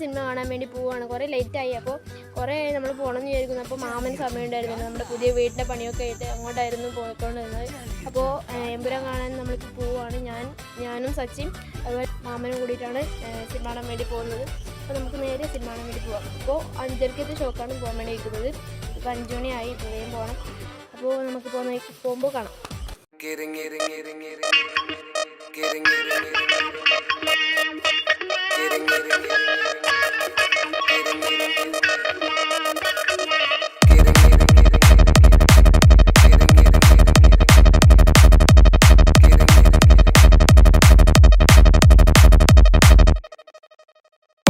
Cinema കാണാൻ വേണ്ടി പോവുകയാണ് കുറേ ലേറ്റായി അപ്പോൾ കുറേ നമ്മൾ പോകണം എന്ന് വിചാരിക്കുന്നു. അപ്പോൾ മാമൻ സമയമുണ്ടായിരുന്നു നമ്മുടെ പുതിയ വീട്ടിലെ പണിയൊക്കെ ആയിട്ട് അങ്ങോട്ടായിരുന്നു പോയിക്കൊണ്ടിരുന്നത്. അപ്പോൾ എമ്പുരാൻ കാണാൻ നമ്മളിപ്പോൾ പോവുകയാണ് ഞാൻ ഞാനും സച്ചിൻ അതുപോലെ മാമനും കൂടിയിട്ടാണ് സിനിമ കാണാൻ വേണ്ടി പോകുന്നത്. അപ്പോൾ നമുക്ക് നേരെ സിനിമ കാണാൻ വേണ്ടി പോവാം. അപ്പോൾ അഞ്ചരക്കത്തെ ഷോക്കാണ് പോകാൻ വേണ്ടി ഇരിക്കുന്നത് ഇപ്പോൾ അഞ്ചു മണിയായി ഇപ്പോഴേയും പോകണം അപ്പോൾ നമുക്ക് പോകുന്ന പോകുമ്പോൾ കാണാം.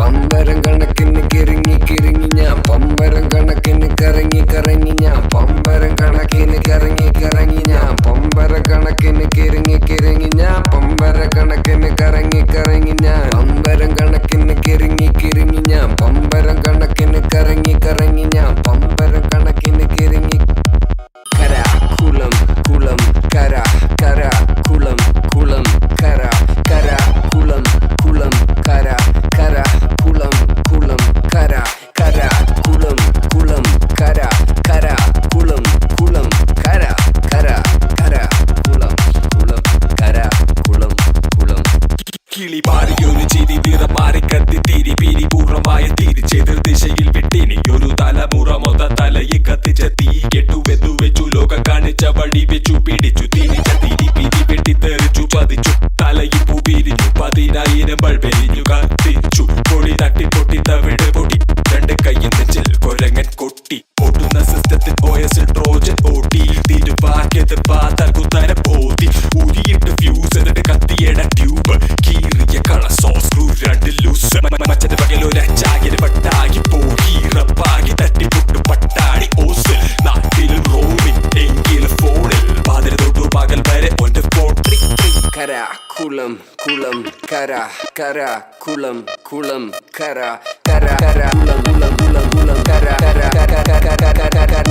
പമ്പരം കണക്കിന് കിറങ്ങി കിറങ്ങി ഞാൻ പമ്പരം കണക്കിന് കറങ്ങി കറങ്ങി ഞാൻ പമ്പരം കണക്കിന് കറങ്ങി കറങ്ങി ഞാൻ പമ്പര കണക്കിന് കിറങ്ങി കിളി പാറിയൊരു ചിരി നിറം മാറി കത്തി തിരി പിരി പൂർണമായ തിരിച്ചെതിർ ദിശയിൽ വിട്ടിനി ഒരു തലമുറ മൊത തലയിൽ കത്തിച്ച തീ കെട്ടു വെന്തു വെച്ചു ലോകം കാണിച്ച വഴി വെച്ചു പിടിച്ചു തിരിച്ച തിരി പിരി വെട്ടി തെറിച്ചു പതിച്ചു തലയിൽ പൂ പിരിഞ്ഞു പതിനായിരം ബൾബെരിഞ്ഞു കത്തിച്ചു പൊടി തട്ടി പൊട്ടി തവിട് പൊടി രണ്ട് കയ്യിൽ നെഞ്ചിൽ കൊരങ്ങൻ കൊട്ടി ഓടുന്ന സിസ്റ്റത്തിൽ ഓയസിൽ ട്രോജൻ ഓട്ടി തിരുവാക്കിയത് പാത്താൽ കുത്തര പോതി ഉരിയിട്ട് ഫ്യൂസ് എന്നിട്ട് കത്തിയട ട്യൂബ് സ്ക്രൂ ലൂസ് മച്ചത് പകലൊരു പട്ടാകി പോയി റപ്പാകി തട്ടി പട്ടാടി ഓസിൽ. നാട്ടിലും റോമിൽ എങ്കിലും ഫോണിൽ. പാതിര തൊട്ടു പകൽ വരെ ഒന്റെ ഫോൺ. ട്രി ട്രി കര കുളം കുളം കര കര കുളം കുളം കര കര കര കുളം കുളം കുളം കുളം കര കര കര കര കര കര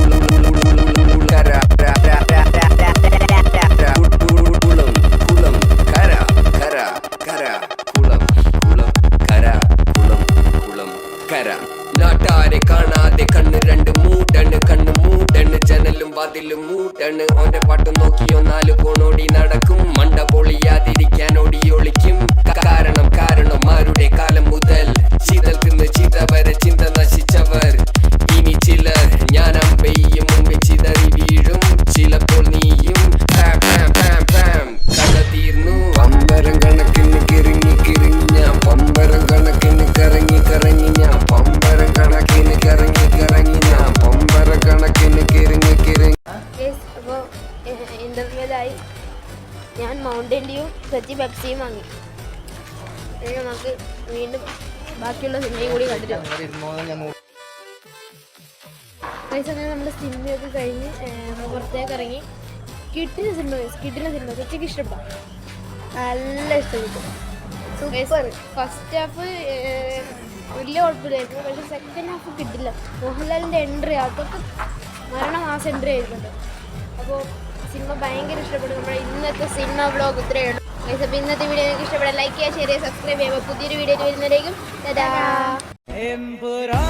വാതിലും മൂടണ് ഓന്റെ പാട്ട് നോക്കിയോ നാല് കോണോടി നടക്കും. മണ്ട പൊളിയാതിരിക്കാൻ ഓടി മൗണ്ടൻ ഡ്യൂ സച്ചി പെപ്സിയും വാങ്ങി. ഇനി നമുക്ക് വീണ്ടും ബാക്കിയുള്ള സിനിമയും കൂടി കണ്ടിട്ടുണ്ട് ഈ സമയം നമ്മുടെ സിനിമയൊക്കെ കഴിഞ്ഞ് പുറത്തേക്ക് ഇറങ്ങി. കിട്ടിയ സിനിമ കിട്ടിയ സിനിമ സച്ചിക്ക് ഇഷ്ടപ്പെട്ടോ നല്ല ഇഷ്ടപ്പെട്ടു സൂപ്പർ ഫസ്റ്റ് ഹാഫ് വലിയ കുഴപ്പമില്ലായിരുന്നു. പക്ഷെ സെക്കൻഡ് ഹാഫ് കിട്ടില്ല. മോഹൻലാലിന്റെ എൻട്രി അതൊക്കെ മരണമാസം എൻട്രി ആയിരുന്നുണ്ട് അപ്പോൾ സിനിമ ഭയങ്കര ഇഷ്ടപ്പെടും. നമ്മുടെ ഇന്നത്തെ സിനിമ വ്ളോഗ് ഇത്രയേ ഉള്ളൂ. അപ്പോൾ ഇന്നത്തെ വീഡിയോ നിങ്ങൾക്ക് ഇഷ്ടപ്പെടാൻ ലൈക്ക് ചെയ്യുക ഷെയർ ചെയ്യുക സബ്സ്ക്രൈബ് ചെയ്യുക. പുതിയൊരു വീഡിയോ എമ്പുരാ